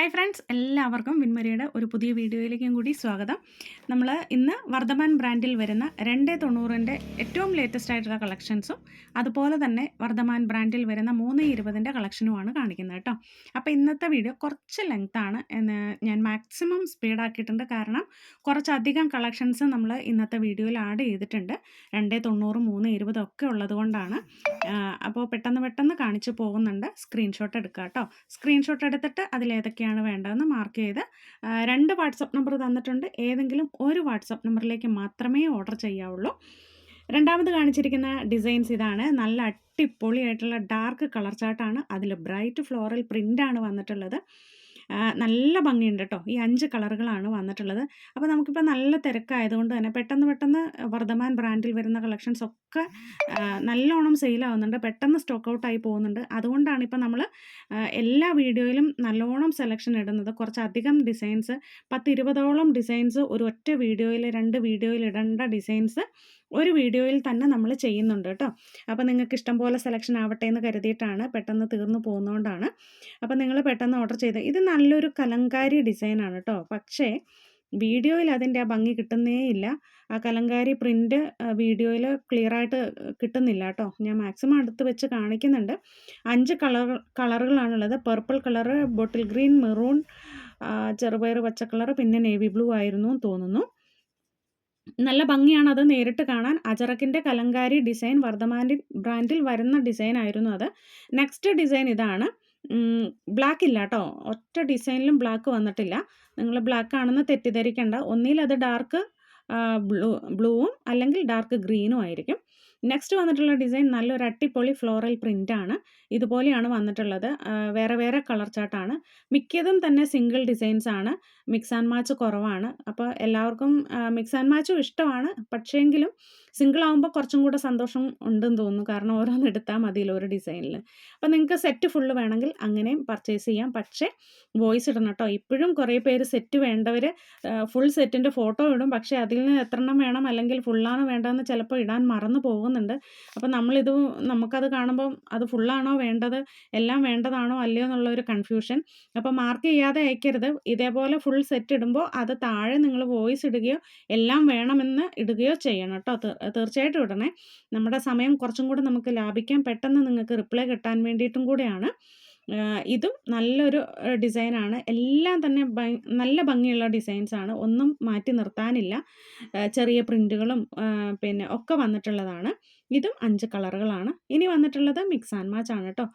Hi friends എല്ലാവർക്കും വിൻമരിയുടെ ഒരു പുതിയ വീഡിയോയിലേക്കും കൂടി സ്വാഗതം. നമ്മൾ ഇന്ന് വർദ്ധമാൻ ബ്രാൻഡിൽ വരുന്ന രണ്ട് തൊണ്ണൂറിന്റെ ഏറ്റവും ലേറ്റസ്റ്റ് ആയിട്ടുള്ള കളക്ഷൻസും അതുപോലെ തന്നെ വർദ്ധമാൻ ബ്രാൻഡിൽ വരുന്ന മൂന്ന് ഇരുപതിന്റെ കളക്ഷനുമാണ് കാണിക്കുന്നത് കേട്ടോ. അപ്പോൾ ഇന്നത്തെ വീഡിയോ കുറച്ച് ലെങ്ത്താണ് ഞാൻ മാക്സിമം സ്പീഡാക്കിയിട്ടുണ്ട് കാരണം കുറച്ചധികം കളക്ഷൻസ് നമ്മൾ ഇന്നത്തെ വീഡിയോയിൽ ആഡ് ചെയ്തിട്ടുണ്ട്. രണ്ട് തൊണ്ണൂറ് മൂന്ന് ഇരുപത് ഒക്കെ ഉള്ളത് കൊണ്ടാണ്. അപ്പോൾ പെട്ടെന്ന് പെട്ടെന്ന് കാണിച്ചു പോകുന്നുണ്ട്. സ്ക്രീൻഷോട്ട് എടുക്കുക കേട്ടോ സ്ക്രീൻഷോട്ട് എടുത്തിട്ട് അതിലേതൊക്കെയാണ് വേണ്ടതെന്ന് മാർക്ക് ചെയ്ത് രണ്ട് വാട്സപ്പ് നമ്പർ തന്നിട്ടുണ്ട്. ഏതെങ്കിലും ഒരു വാട്സപ്പ് നമ്പറിലേക്ക് മാത്രമേ ഓർഡർ ചെയ്യാവുള്ളൂ. രണ്ടാമത് കാണിച്ചിരിക്കുന്ന ഡിസൈൻസ് ഇതാണ്. നല്ല അടിപൊളിയായിട്ടുള്ള ഡാർക്ക് കളർ ചാർട്ടാണ് അതിൽ ബ്രൈറ്റ് ഫ്ലോറൽ പ്രിന്റാണ് വന്നിട്ടുള്ളത്. നല്ല ഭംഗിയുണ്ട് കേട്ടോ ഈ അഞ്ച് കളറുകളാണ് വന്നിട്ടുള്ളത്. അപ്പോൾ നമുക്കിപ്പോൾ നല്ല തിരക്കായതുകൊണ്ട് തന്നെ പെട്ടെന്ന് പെട്ടെന്ന് വർദ്ധമാൻ ബ്രാൻഡിൽ വരുന്ന കളക്ഷൻസ് ഒക്കെ നല്ലോണം സെയിലാവുന്നുണ്ട് പെട്ടെന്ന് സ്റ്റോക്ക് ഔട്ടായി പോകുന്നുണ്ട്. അതുകൊണ്ടാണ് ഇപ്പോൾ നമ്മൾ എല്ലാ വീഡിയോയിലും നല്ലോണം സെലക്ഷൻ ഇടുന്നത്. കുറച്ചധികം ഡിസൈൻസ് പത്ത് ഇരുപതോളം ഡിസൈൻസ് ഒരു ഒറ്റ വീഡിയോയിൽ രണ്ട് വീഡിയോയിൽ ഇടേണ്ട ഡിസൈൻസ് ഒരു വീഡിയോയിൽ തന്നെ നമ്മൾ ചെയ്യുന്നുണ്ട് കേട്ടോ. അപ്പോൾ നിങ്ങൾക്ക് ഇഷ്ടം പോലെ സെലക്ഷൻ ആവട്ടെ എന്ന് കരുതിയിട്ടാണ് പെട്ടെന്ന് തീർന്നു പോകുന്നതുകൊണ്ടാണ് അപ്പോൾ നിങ്ങൾ പെട്ടെന്ന് ഓർഡർ ചെയ്ത് ഇത് നല്ലൊരു കലങ്കാരി ഡിസൈനാണ് കേട്ടോ. പക്ഷേ വീഡിയോയിൽ അതിന്റെ ആ ഭംഗി കിട്ടുന്നേ ഇല്ല. ആ കലങ്കാരി പ്രിന്റ് വീഡിയോയിൽ ക്ലിയർ ആയിട്ട് കിട്ടുന്നില്ല കേട്ടോ. ഞാൻ മാക്സിമം അടുത്ത് വെച്ച് കാണിക്കുന്നുണ്ട്. അഞ്ച് colour കളറുകളാണുള്ളത്. Purple colour bottle green maroon ചെറുപയർ പച്ച കളർ പിന്നെ നേവി ബ്ലൂ ആയിരുന്നു തോന്നുന്നു. നല്ല ഭംഗിയാണ് അത് നേരിട്ട് കാണാൻ. അജറക്കിന്റെ കലങ്കാരി ഡിസൈൻ വർദ്ധമാന്റെ ബ്രാൻഡിൽ വരുന്ന ഡിസൈൻ ആയിരുന്നു അത്. നെക്സ്റ്റ് ഡിസൈൻ ഇതാണ്. ബ്ലാക്ക് ഇല്ല കേട്ടോ ഒറ്റ ഡിസൈനിലും ബ്ലാക്ക് വന്നിട്ടില്ല. നിങ്ങൾ ബ്ലാക്ക് ആണെന്ന് തെറ്റിദ്ധരിക്കേണ്ട. ഒന്നിൽ അത് ഡാർക്ക് ബ്ലൂ ബ്ലൂവും അല്ലെങ്കിൽ ഡാർക്ക് ഗ്രീനും ആയിരിക്കും. നെക്സ്റ്റ് വന്നിട്ടുള്ള ഡിസൈൻ നല്ലൊരു അട്ടിപ്പൊളി ഫ്ലോറൽ പ്രിന്റാണ് ഇതുപോലെയാണ് വന്നിട്ടുള്ളത്. വേറെ വേറെ കളർ ചാർട്ടാണ് മിക്കതും തന്നെ സിംഗിൾ ഡിസൈൻസ് ആണ്. മിക്സ് ആൻഡ് മാച്ച് കുറവാണ്. അപ്പോൾ എല്ലാവർക്കും മിക്സ് ആൻഡ് മാച്ചും ഇഷ്ടമാണ്. പക്ഷേങ്കിലും സിംഗിൾ ആകുമ്പോൾ കുറച്ചും കൂടെ സന്തോഷം ഉണ്ടെന്ന് തോന്നുന്നു. കാരണം ഓരോന്ന് എടുത്താൽ മതിയല്ലോ ഒരു ഡിസൈനിൽ അപ്പോൾ നിങ്ങൾക്ക് സെറ്റ് ഫുള്ള് വേണമെങ്കിൽ അങ്ങനെയും പർച്ചേസ് ചെയ്യാം. പക്ഷേ വോയിസ് ഇടണം കേട്ടോ. ഇപ്പോഴും കുറേ പേര് സെറ്റ് വേണ്ടവർ ഫുൾ സെറ്റിന്റെ ഫോട്ടോ ഇടും. പക്ഷേ അതിൽ നിന്ന് എത്രണ്ണം വേണം അല്ലെങ്കിൽ ഫുള്ളാണ് വേണ്ടതെന്ന് ചിലപ്പോൾ ഇടാൻ മറന്നു പോകുന്നുണ്ട്. അപ്പോൾ നമ്മളിത് നമുക്കത് കാണുമ്പം അത് ഫുള്ളാണോ വേണ്ടത്? എല്ലാം വേണ്ടതാണോ അല്ലയോ എന്നുള്ള ഒരു കൺഫ്യൂഷൻ. അപ്പോൾ മാർക്ക് ചെയ്യാതെ അയക്കരുത്. ഇതേപോലെ ഫുൾ സെറ്റ് ഇടുമ്പോൾ അത് താഴെ നിങ്ങൾ വോയിസ് ഇടുകയോ എല്ലാം വേണമെന്ന് ഇടുകയോ ചെയ്യണം കേട്ടോ. തീർച്ചയായിട്ടും ഇടണേ. നമ്മുടെ സമയം കുറച്ചും കൂടെ നമുക്ക് ലാഭിക്കാം. പെട്ടെന്ന് നിങ്ങൾക്ക് റിപ്ലൈ കിട്ടാൻ വേണ്ടിയിട്ടും കൂടെയാണ്. ഇതും നല്ലൊരു ഡിസൈനാണ്. എല്ലാം തന്നെ നല്ല ഭംഗിയുള്ള ഡിസൈൻസ് ആണ് ഒന്നും മാറ്റി നിർത്താനില്ല. ചെറിയ പ്രിന്റുകളും പിന്നെ ഒക്കെ വന്നിട്ടുള്ളതാണ്. ഇതും അഞ്ച് കളറുകളാണ്. ഇനി വന്നിട്ടുള്ളത് മിക്സ് ആൻഡ് മാച്ച് ആണ് കേട്ടോ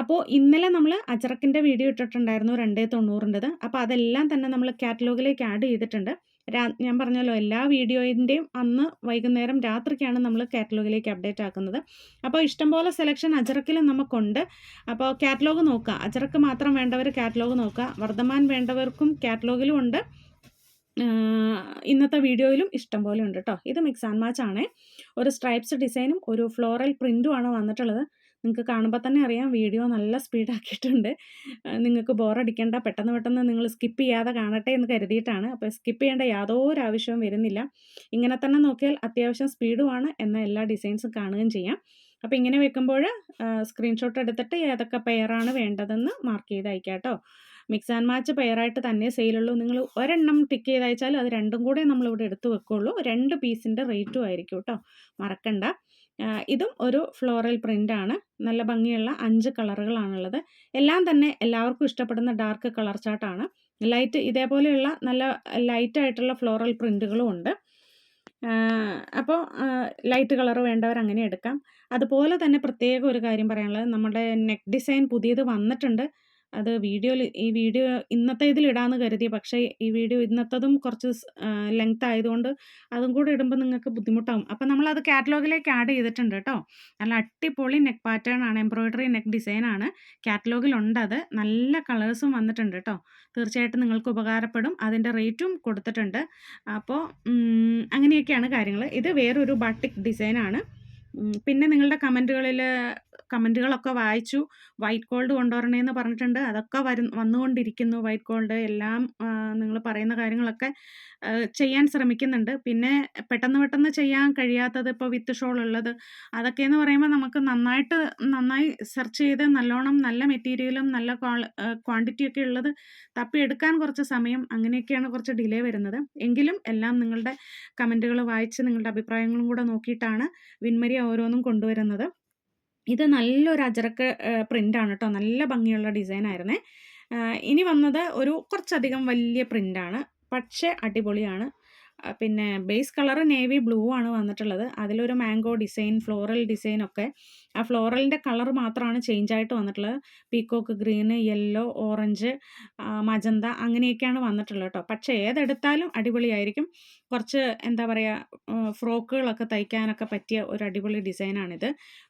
അപ്പോൾ ഇന്നലെ നമ്മൾ അജറക്കിന്റെ വീഡിയോ ഇട്ടിട്ടുണ്ടായിരുന്നു രണ്ടേ തൊണ്ണൂറിന്റെത്. അപ്പോൾ അതെല്ലാം തന്നെ നമ്മൾ കാറ്റലോഗിലേക്ക് ആഡ് ചെയ്തിട്ടുണ്ട്. രാ ഞാൻ പറഞ്ഞല്ലോ എല്ലാ വീഡിയോയിന്റെയും അന്ന് വൈകുന്നേരം രാത്രിക്കാണ് നമ്മൾ കാറ്റലോഗിലേക്ക് അപ്ഡേറ്റ് ആക്കുന്നത്. അപ്പോൾ ഇഷ്ടംപോലെ സെലക്ഷൻ അജറക്കിൽ നമുക്കുണ്ട്. അപ്പോൾ കാറ്റലോഗ് നോക്കുക അജറക്ക് മാത്രം വേണ്ടവർ കാറ്റലോഗ് നോക്കുക വർദ്ധമാൻ വേണ്ടവർക്കും കാറ്റലോഗിലും ഉണ്ട്. ഇന്നത്തെ വീഡിയോയിലും ഇഷ്ടം പോലെ ഉണ്ട് കേട്ടോ ഇത് മിക്സ് ആൻഡ് മാച്ച് ആണ്. ഒരു സ്ട്രൈപ്സ് ഡിസൈനും ഒരു ഫ്ലോറൽ പ്രിന്റുമാണ് വന്നിട്ടുള്ളത്. നിങ്ങൾക്ക് കാണുമ്പോൾ തന്നെ അറിയാം വീഡിയോ നല്ല സ്പീഡാക്കിയിട്ടുണ്ട് നിങ്ങൾക്ക് ബോറടിക്കേണ്ട പെട്ടെന്ന് പെട്ടെന്ന് നിങ്ങൾ സ്കിപ്പ് ചെയ്യാതെ കാണട്ടെ എന്ന് കരുതിയിട്ടാണ്. അപ്പോൾ സ്കിപ്പ് ചെയ്യേണ്ട യാതൊരു ആവശ്യവും വരുന്നില്ല. ഇങ്ങനെ തന്നെ നോക്കിയാൽ അത്യാവശ്യം സ്പീഡുമാണ് എന്ന എല്ലാ ഡിസൈൻസും കാണുകയും ചെയ്യാം. അപ്പോൾ ഇങ്ങനെ വെക്കുമ്പോൾ സ്ക്രീൻഷോട്ട് എടുത്തിട്ട് ഏതൊക്കെ പെയറാണ് വേണ്ടതെന്ന് മാർക്ക് ചെയ്ത് അയക്കാം കേട്ടോ. മിക്സ് ആൻഡ് മാച്ച് പെയറായിട്ട് തന്നെ സെയിലുള്ളൂ നിങ്ങൾ ഒരെണ്ണം ടിക്ക് ചെയ്ത് അയച്ചാൽ അത് രണ്ടും കൂടെ നമ്മളിവിടെ എടുത്ത് വെക്കുള്ളൂ. രണ്ട് പീസിന്റെ റേറ്റും ആയിരിക്കും കേട്ടോ. മറക്കണ്ട. ഇതും ഒരു ഫ്ലോറൽ പ്രിന്റാണ് നല്ല ഭംഗിയുള്ള അഞ്ച് കളറുകളാണുള്ളത്. എല്ലാം തന്നെ എല്ലാവർക്കും ഇഷ്ടപ്പെടുന്ന ഡാർക്ക് കളർ ചാർട്ടാണ് ലൈറ്റ് ഇതേപോലെയുള്ള നല്ല ലൈറ്റായിട്ടുള്ള ഫ്ലോറൽ പ്രിന്റുകളും ഉണ്ട്. അപ്പോൾ ലൈറ്റ് കളർ വേണ്ടവർ അങ്ങനെ എടുക്കാം. അതുപോലെ തന്നെ പ്രത്യേക ഒരു കാര്യം പറയാനുള്ളത്. നമ്മുടെ നെക്ക് ഡിസൈൻ പുതിയത് വന്നിട്ടുണ്ട്. അത് വീഡിയോയിൽ ഈ വീഡിയോ ഇന്നത്തെ ഇതിൽ ഇടാമെന്ന് കരുതി. പക്ഷേ ഈ വീഡിയോ ഇന്നത്തതും കുറച്ച് ലെങ്ത് ആയതുകൊണ്ട് അതും കൂടെ ഇടുമ്പോൾ നിങ്ങൾക്ക് ബുദ്ധിമുട്ടാവും. അപ്പോൾ നമ്മളത് കാറ്റലോഗിലേക്ക് ആഡ് ചെയ്തിട്ടുണ്ട് കേട്ടോ. നല്ല അടിപൊളി നെക്ക് പാറ്റേൺ ആണ്. എംബ്രോയിഡറി നെക്ക് ഡിസൈൻ ആണ്. കാറ്റലോഗിലുണ്ട് അത്. നല്ല കളേഴ്സും വന്നിട്ടുണ്ട് കേട്ടോ. തീർച്ചയായിട്ടും നിങ്ങൾക്ക് ഉപകാരപ്പെടും. അതിന്റെ റേറ്റും കൊടുത്തിട്ടുണ്ട്. അപ്പോൾ അങ്ങനെയൊക്കെയാണ് കാര്യങ്ങൾ ഇത് വേറൊരു ബട്ടിക് ഡിസൈനാണ് പിന്നെ നിങ്ങളുടെ കമന്റുകളിൽ കമന്റുകളൊക്കെ വായിച്ചു. വൈറ്റ് ഗോൾഡ് കൊണ്ടുവരണേന്ന് പറഞ്ഞിട്ടുണ്ട്. അതൊക്കെ വരു വന്നുകൊണ്ടിരിക്കുന്നു വൈറ്റ് ഗോൾഡ്. എല്ലാം നിങ്ങൾ പറയുന്ന കാര്യങ്ങളൊക്കെ ചെയ്യാൻ ശ്രമിക്കുന്നുണ്ട്. പിന്നെ പെട്ടെന്ന് പെട്ടെന്ന് ചെയ്യാൻ കഴിയാത്തത് ഇപ്പോൾ വിത്ത് ഷോൾ ഉള്ളത്. അതൊക്കെയെന്ന് പറയുമ്പോൾ നമുക്ക് നന്നായിട്ട് നന്നായി സെർച്ച് ചെയ്ത് നല്ലോണം നല്ല മെറ്റീരിയലും നല്ല ക്വാണ്ടിറ്റിയൊക്കെ ഉള്ളത് തപ്പിയെടുക്കാൻ കുറച്ച് സമയം അങ്ങനെയൊക്കെയാണ് കുറച്ച് ഡിലേ വരുന്നത്. എങ്കിലും എല്ലാം നിങ്ങളുടെ കമന്റുകൾ വായിച്ച് നിങ്ങളുടെ അഭിപ്രായങ്ങളും കൂടെ നോക്കിയിട്ടാണ് വിൻമരി ഓരോന്നും കൊണ്ടുവരുന്നത്. ഇത് നല്ലൊരു അജറക്ക് പ്രിന്റാണ് കേട്ടോ നല്ല ഭംഗിയുള്ള ആ, ഇനി വന്നത് ഒരു കുറച്ചധികം വലിയ പ്രിന്റാണ് പക്ഷേ അടിപൊളിയാണ്. പിന്നെ ബേസ് കളർ നേവി ബ്ലൂ ആണ് വന്നിട്ടുള്ളത്. അതിലൊരു മാംഗോ ഡിസൈൻ ഫ്ലോറൽ ഡിസൈൻ ഒക്കെ. ആ ഫ്ലോറലിന്റെ കളർ മാത്രമാണ് ചേഞ്ച് ആയിട്ട് വന്നിട്ടുള്ളത്. Peacock green yellow orange magenta അങ്ങനെയൊക്കെയാണ് വന്നിട്ടുള്ളത് കേട്ടോ പക്ഷേ ഏതെടുത്താലും അടിപൊളിയായിരിക്കും. കുറച്ച് എന്താ പറയുക ഫ്രോക്കുകളൊക്കെ തയ്ക്കാനൊക്കെ പറ്റിയ ഒരു അടിപൊളി ഡിസൈനാണിത്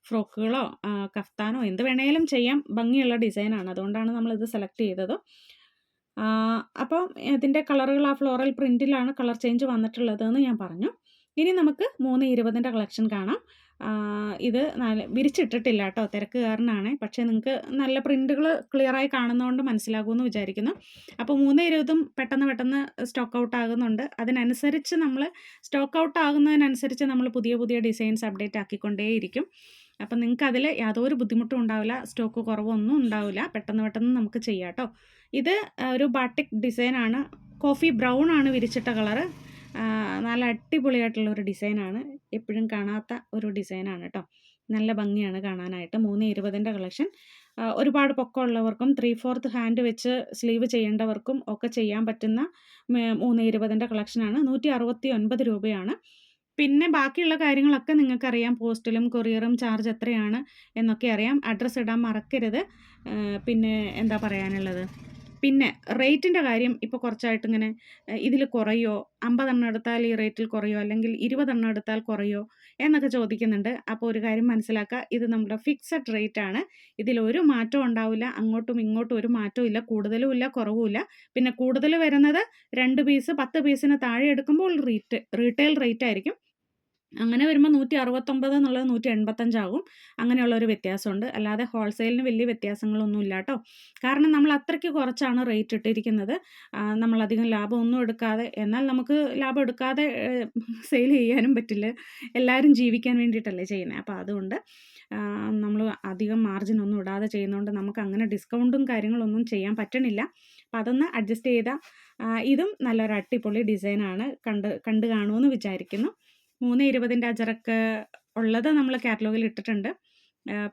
ഫ്രോക്കുകളോ കഫ്താനോ എന്ത് വേണേലും ചെയ്യാം. ഭംഗിയുള്ള ഡിസൈനാണ് അതുകൊണ്ടാണ് നമ്മളിത് സെലക്ട് ചെയ്തത്. ആ, അപ്പോൾ ഇതിന്റെ കളറുകൾ ആ ഫ്ലോറൽ പ്രിന്റിലാണ് കളർ ചേഞ്ച് വന്നിട്ടുള്ളത് എന്ന് ഞാൻ പറഞ്ഞു. ഇനി നമുക്ക് മൂന്ന് ഇരുപതിന്റെ കളക്ഷൻ കാണാം. ഇത് നല്ല വിരിച്ചിട്ടിട്ടില്ല കേട്ടോ തിരക്കുകാരനാണ്. പക്ഷേ നിങ്ങൾക്ക് നല്ല പ്രിന്റുകൾ ക്ലിയറായി കാണുന്നതുകൊണ്ട് മനസ്സിലാകുമെന്ന് വിചാരിക്കുന്നു. അപ്പോൾ മൂന്ന് ഇരുപതും പെട്ടെന്ന് പെട്ടെന്ന് സ്റ്റോക്ക് ഔട്ട് ആകുന്നുണ്ട്. അതിനനുസരിച്ച് നമ്മൾ സ്റ്റോക്ക് ഔട്ട് ആകുന്നതിനനുസരിച്ച് നമ്മൾ പുതിയ പുതിയ ഡിസൈൻസ് അപ്ഡേറ്റ് ആക്കിക്കൊണ്ടേയിരിക്കും. അപ്പം നിങ്ങൾക്ക് അതിൽ യാതൊരു ബുദ്ധിമുട്ടും ഉണ്ടാവില്ല സ്റ്റോക്ക് കുറവൊന്നും ഉണ്ടാവില്ല. പെട്ടെന്ന് പെട്ടെന്ന് നമുക്ക് ചെയ്യാം കേട്ടോ. ഇത് ഒരു ബാട്ടിക് ഡിസൈനാണ് കോഫി ബ്രൗൺ ആണ് വിരിച്ചിട്ട കളറ് നല്ല അടിപൊളിയായിട്ടുള്ള ഒരു ഡിസൈനാണ് എപ്പോഴും കാണാത്ത ഒരു ഡിസൈനാണ് കേട്ടോ നല്ല ഭംഗിയാണ് കാണാനായിട്ട്. മൂന്ന് ഇരുപതിന്റെ കളക്ഷൻ ഒരുപാട് പൊക്കമുള്ളവർക്കും ത്രീ ഫോർത്ത് ഹാൻഡ് വെച്ച് സ്ലീവ് ചെയ്യേണ്ടവർക്കും ഒക്കെ ചെയ്യാൻ പറ്റുന്ന മൂന്ന് ഇരുപതിന്റെ കളക്ഷനാണ് നൂറ്റി അറുപത്തി ഒൻപത് രൂപയാണ്. പിന്നെ ബാക്കിയുള്ള കാര്യങ്ങളൊക്കെ നിങ്ങൾക്കറിയാം. പോസ്റ്റിലും കൊറിയറും ചാർജ് എത്രയാണ് എന്നൊക്കെ അറിയാം. അഡ്രസ്സ് ഇടാൻ മറക്കരുത്. പിന്നെ എന്താ പറയാനുള്ളത്? പിന്നെ റേറ്റിന്റെ കാര്യം ഇപ്പോൾ കുറച്ചായിട്ട് ഇങ്ങനെ ഇതിൽ കുറയോ? അമ്പതെണ്ണം എടുത്താൽ ഈ റേറ്റിൽ കുറയോ? അല്ലെങ്കിൽ ഇരുപതെണ്ണം എടുത്താൽ കുറയോ? എന്നൊക്കെ ചോദിക്കുന്നുണ്ട്. അപ്പോൾ ഒരു കാര്യം മനസ്സിലാക്കുക ഇത് നമ്മുടെ ഫിക്സഡ് റേറ്റ് ആണ്. ഇതിൽ ഒരു മാറ്റവും ഉണ്ടാവില്ല. അങ്ങോട്ടും ഇങ്ങോട്ടും ഒരു മാറ്റവും ഇല്ല. കൂടുതലും ഇല്ല കുറവുമില്ല പിന്നെ കൂടുതൽ വരുന്നത് രണ്ട് പീസ് പത്ത് പീസിന് താഴെ എടുക്കുമ്പോൾ റീറ്റ് റീറ്റെയിൽ റേറ്റ് ആയിരിക്കും. അങ്ങനെ വരുമ്പോൾ നൂറ്റി അറുപത്തൊമ്പത് എന്നുള്ളത് നൂറ്റി എൺപത്തഞ്ചാകും അങ്ങനെയുള്ള ഒരു വ്യത്യാസമുണ്ട്. അല്ലാതെ ഹോൾസെയിലിന് വലിയ വ്യത്യാസങ്ങളൊന്നും ഇല്ല കേട്ടോ കാരണം നമ്മൾ അത്രയ്ക്ക് കുറച്ചാണ് റേറ്റ് ഇട്ടിരിക്കുന്നത്. നമ്മളധികം ലാഭം ഒന്നും എടുക്കാതെ എന്നാൽ നമുക്ക് ലാഭം എടുക്കാതെ സെയിൽ ചെയ്യാനും പറ്റില്ല. എല്ലാവരും ജീവിക്കാൻ വേണ്ടിയിട്ടല്ലേ ചെയ്യുന്നത്. അപ്പോൾ അതുകൊണ്ട് നമ്മൾ അധികം മാർജിൻ ഒന്നും ഇടാതെ ചെയ്യുന്നതുകൊണ്ട് നമുക്ക് അങ്ങനെ ഡിസ്കൗണ്ടും കാര്യങ്ങളൊന്നും ചെയ്യാൻ പറ്റണില്ല. അപ്പോൾ അതൊന്ന് അഡ്ജസ്റ്റ് ചെയ്താൽ ഇതും നല്ലൊരു അടിപൊളി ഡിസൈനാണ് കണ്ട് കണ്ട് കാണുമെന്ന് വിചാരിക്കുന്നു. മൂന്ന് ഇരുപതിന്റെ അജറക്ക് ഉള്ളത് നമ്മൾ കാറ്റലോഗിൽ ഇട്ടിട്ടുണ്ട്.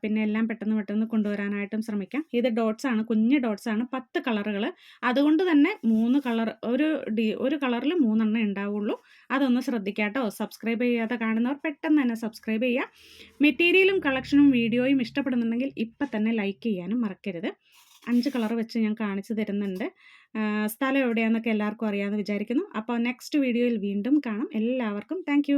പിന്നെ എല്ലാം പെട്ടെന്ന് പെട്ടെന്ന് കൊണ്ടുവരാനായിട്ടും ശ്രമിക്കാം. ഇത് ഡോട്ട്സ് ആണ് കുഞ്ഞ് ഡോട്ട്സ് ആണ് പത്ത് കളറുകൾ അതുകൊണ്ട് തന്നെ മൂന്ന് കളർ ഒരു ഡി ഒരു കളറിൽ മൂന്നെണ്ണം ഉണ്ടാവുള്ളൂ. അതൊന്ന് ശ്രദ്ധിക്കാട്ടോ. കേട്ടോ സബ്സ്ക്രൈബ് ചെയ്യാതെ കാണുന്നവർ പെട്ടെന്ന് തന്നെ സബ്സ്ക്രൈബ് ചെയ്യുക. മെറ്റീരിയലും കളക്ഷനും വീഡിയോയും ഇഷ്ടപ്പെടുന്നുണ്ടെങ്കിൽ ഇപ്പം തന്നെ ലൈക്ക് ചെയ്യാനും മറക്കരുത്. അഞ്ച് കളർ വെച്ച് ഞാൻ കാണിച്ചു തരുന്നുണ്ട്. സ്ഥലം എവിടെയാണെന്നൊക്കെ എല്ലാവർക്കും അറിയാമെന്ന് വിചാരിക്കുന്നു. അപ്പോൾ നെക്സ്റ്റ് വീഡിയോയിൽ വീണ്ടും കാണാം. എല്ലാവർക്കും താങ്ക്